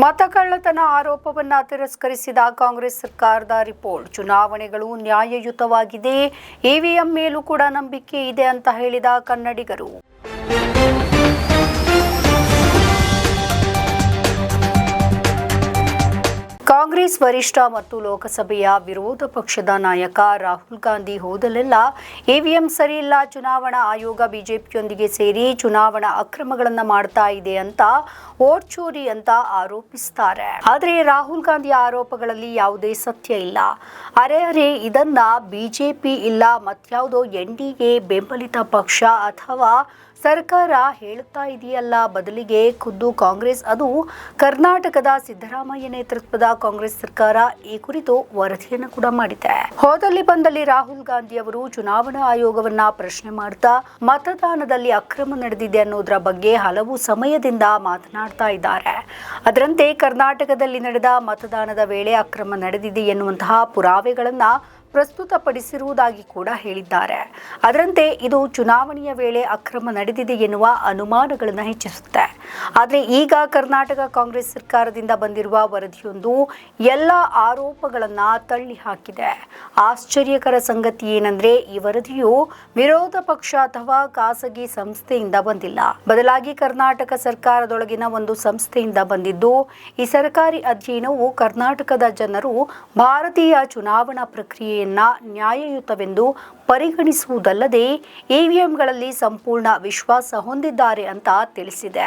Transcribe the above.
ಮತಕಳ್ಳತನ ಆರೋಪವನ್ನು ತಿರಸ್ಕರಿಸಿದ ಕಾಂಗ್ರೆಸ್ ಸರ್ಕಾರದ ರಿಪೋರ್ಟ್. ಚುನಾವಣೆಗಳು ನ್ಯಾಯಯುತವಾಗಿದೆ. ಇವಿಎಂ ಮೇಲೂ ಕೂಡ ನಂಬಿಕೆ ಇದೆ ಅಂತ ಹೇಳಿದ ಕನ್ನಡಿಗರು. ಕಾಂಗ್ರೆಸ್ ವರಿಷ್ಠ ಮತ್ತು ಲೋಕಸಭೆಯ ವಿರೋಧ ಪಕ್ಷದ ನಾಯಕ ರಾಹುಲ್ ಗಾಂಧಿ ಹೋದಲೆಲ್ಲ ಇವಿಎಂ ಸರಿಯಿಲ್ಲ ಚುನಾವಣಾ ಆಯೋಗ ಬಿಜೆಪಿಯೊಂದಿಗೆ ಸೇರಿ ಚುನಾವಣಾ ಅಕ್ರಮಗಳನ್ನು ಮಾಡ್ತಾ ಇದೆ ಅಂತ ಓಟ್ ಚೋರಿ ಅಂತ ಆರೋಪಿಸ್ತಾರೆ. ಆದರೆ ರಾಹುಲ್ ಗಾಂಧಿ ಆರೋಪಗಳಲ್ಲಿ ಯಾವುದೇ ಸತ್ಯ ಇಲ್ಲ. ಅರೆ ಅರೆ ಇದನ್ನ ಬಿಜೆಪಿ ಇಲ್ಲ, ಮತ್ಯಾವುದೋ ಎನ್ ಡಿಗೆ ಬೆಂಬಲಿತ ಪಕ್ಷ ಅಥವಾ ಸರ್ಕಾರ ಹೇಳುತ್ತಾ ಇದೆಯಲ್ಲ ಬದಲಿಗೆ ಖುದ್ದು ಕಾಂಗ್ರೆಸ್, ಅದು ಕರ್ನಾಟಕದ ಸಿದ್ದರಾಮಯ್ಯ ನೇತೃತ್ವದ ಕಾಂಗ್ರೆಸ್ ಸರ್ಕಾರ ಈ ಕುರಿತು ವರದಿಯನ್ನು ಕೂಡ ಮಾಡಿದೆ. ಹೋದಲ್ಲಿ ಬಂದಲ್ಲಿ ರಾಹುಲ್ ಗಾಂಧಿ ಅವರು ಚುನಾವಣಾ ಆಯೋಗವನ್ನ ಪ್ರಶ್ನೆ ಮಾಡ್ತಾ ಮತದಾನದಲ್ಲಿ ಅಕ್ರಮ ನಡೆದಿದೆ ಅನ್ನೋದರ ಬಗ್ಗೆ ಹಲವು ಸಮಯದಿಂದ ಮಾತನಾಡ್ತಾ ಇದ್ದಾರೆ. ಅದರಂತೆ ಕರ್ನಾಟಕದಲ್ಲಿ ನಡೆದ ಮತದಾನದ ವೇಳೆ ಅಕ್ರಮ ನಡೆದಿದೆ ಎನ್ನುವಂತಹ ಪುರಾವೆಗಳನ್ನ ಪ್ರಸ್ತುತಪಡಿಸಿರುವುದಾಗಿ ಕೂಡ ಹೇಳಿದ್ದಾರೆ. ಅದರಂತೆ ಇದು ಚುನಾವಣೆಯ ವೇಳೆ ಅಕ್ರಮ ನಡೆದಿದೆ ಎನ್ನುವ ಅನುಮಾನಗಳನ್ನು ಹೆಚ್ಚಿಸುತ್ತೆ. ಆದರೆ ಈಗ ಕರ್ನಾಟಕ ಕಾಂಗ್ರೆಸ್ ಸರ್ಕಾರದಿಂದ ಬಂದಿರುವ ವರದಿಯೊಂದು ಎಲ್ಲ ಆರೋಪಗಳನ್ನು ತಳ್ಳಿ ಹಾಕಿದೆ. ಆಶ್ಚರ್ಯಕರ ಸಂಗತಿ ಏನಂದ್ರೆ ಈ ವರದಿಯು ವಿರೋಧ ಪಕ್ಷ ಅಥವಾ ಖಾಸಗಿ ಸಂಸ್ಥೆಯಿಂದ ಬಂದಿಲ್ಲ. ಬದಲಾಗಿ ಕರ್ನಾಟಕ ಸರ್ಕಾರದೊಳಗಿನ ಒಂದು ಸಂಸ್ಥೆಯಿಂದ ಬಂದಿದ್ದು ಈ ಸರ್ಕಾರಿ ಅಧ್ಯಯನವು ಕರ್ನಾಟಕದ ಜನರು ಭಾರತೀಯ ಚುನಾವಣಾ ಪ್ರಕ್ರಿಯೆಯನ್ನ ನ್ಯಾಯಯುತವೆಂದು ಪರಿಗಣಿಸುವುದಲ್ಲದೆ ಇವಿಎಂಗಳಲ್ಲಿ ಸಂಪೂರ್ಣ ವಿಶ್ವಾಸ ಹೊಂದಿದ್ದಾರೆ ಅಂತ ತಿಳಿಸಿದೆ.